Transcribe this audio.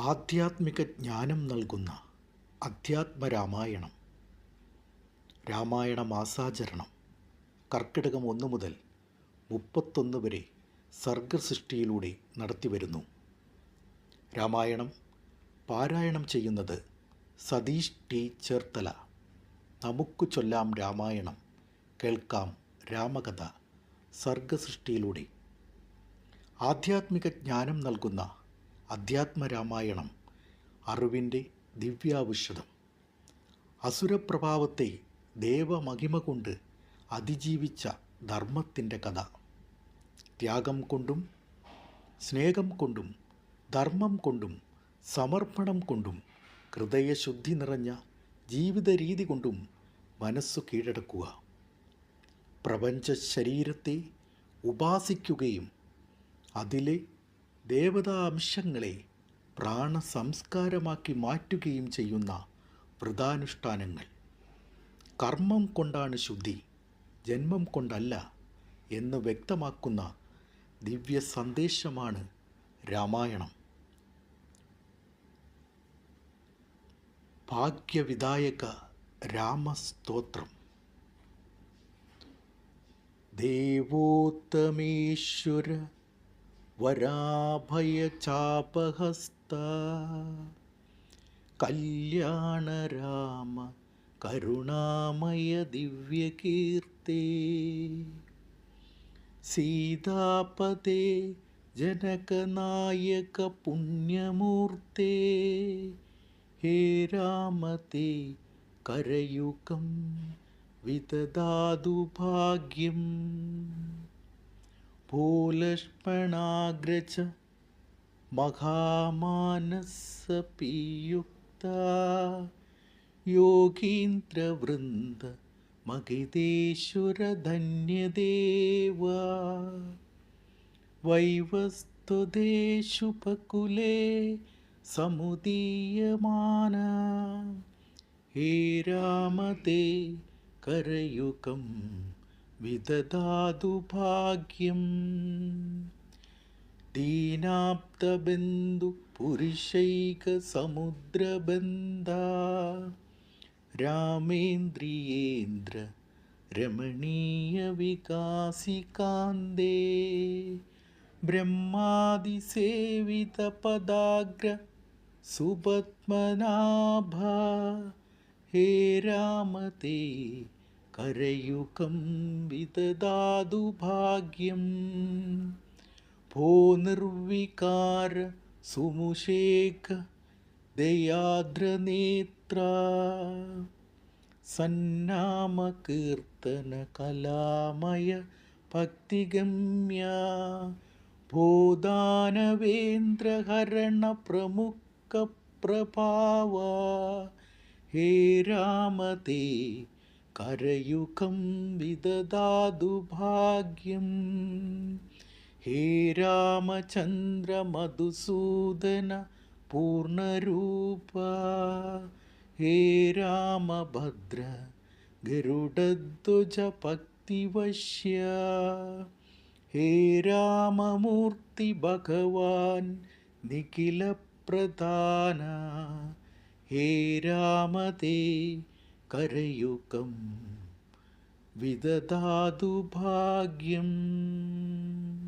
ആധ്യാത്മിക ജ്ഞാനം നൽകുന്ന അധ്യാത്മരാമായണം രാമായണ. മാസാചരണം കർക്കിടകം ഒന്ന് മുതൽ മുപ്പത്തൊന്ന് വരെ സർഗസൃഷ്ടിയിലൂടെ നടത്തിവരുന്നു രാമായണം പാരായണം ചെയ്യുന്നത് സതീഷ് ടി ചേർത്തല നമുക്ക് ചൊല്ലാം രാമായണം കേൾക്കാം രാമകഥ സർഗസൃഷ്ടിയിലൂടെ. ആധ്യാത്മിക ജ്ഞാനം നൽകുന്ന അധ്യാത്മരാമായണം അറിവിന്റെ ദിവ്യാവിഷതം അസുരപ്രഭാവത്തെ ദേവമഹിമ കൊണ്ട് അതിജീവിച്ച ധർമ്മത്തിന്റെ കഥ. ത്യാഗം കൊണ്ടും സ്നേഹം കൊണ്ടും ധർമ്മം കൊണ്ടും സമർപ്പണം കൊണ്ടും ഹൃദയശുദ്ധി നിറഞ്ഞ ജീവിത രീതി കൊണ്ടും മനസ്സു കീഴടക്കുക. പ്രപഞ്ച ശരീരത്തെ ഉപാസിക്കുകയും അതിലെ ദേവതാ അംശങ്ങളെ പ്രാണസംസ്കാരമാക്കി മാറ്റുകയും ചെയ്യുന്ന വ്രതാനുഷ്ഠാനങ്ങൾ. കർമ്മം കൊണ്ടാണ് ശുദ്ധി ജന്മം കൊണ്ടല്ല എന്ന് വ്യക്തമാക്കുന്ന ദിവ്യ സന്ദേശമാണ് രാമായണം. ഭാഗ്യവിദായക രാമസ്തോത്രം. ദേവോത്തമേശ്വര വരാഭയചാപഹസ്ത. കല്യാണരാമ കരുണാമയ ദിവ്യകീർത്തേ സീതാപതേ ജനകനായക പുണ്യമൂർത്തേ ഹേ രാമതേ കരയുഗം വിദദാതു ഭാഗ്യം ഭൂലക്ഷ്മണാഗ്രജ മഹാമാനസപീയുക്ത യോഗീന്ദ്രവൃന്ദ മഹിതേശ്വരധന്യദേവ. വൈവസ്തുതേഷുപകുലേ സമുദീയമാന. ഹേ രാമതേ കരയുഗം. വിദദാതു ഭാഗ്യം ദീനാപ്തബന്ധു പുരുഷൈക സമുദ്രബന്ധ രാമേന്ദ്രിയേന്ദ്ര രമണീയ വികാസികാന്തേ ബ്രഹ്മാതിസേവിത പദാഗ്ര സുപത്മനാഭ. ഹേ രാമതേ കരയുഗം വിദദാതു ഭാഗ്യം ഭോ നിർവികാര സുമുഷേക ദയാദ്രനേത്ര സന്നാമകീർത്തന കലാമയ ഭക്തിഗമ്യ. ഭൂദാനവേന്ദ്രഹരണ പ്രമുഖ പ്രഭാവ. ഹേ രാമതേ കരയുഗം വിദദാതു ഭാഗ്യം. ഹേ രാമചന്ദ്ര മധുസൂദന പൂർണരൂപ ഹേ രാമഭദ്ര ഗരുഡധ്വജ ഭക്തിവശ്യ. ഹേ രാമമൂർത്തി ഭഗവാൻ നിഖില പ്രധാന ഹേ രാമതേ करयुकं विदधातु भाग्यम्।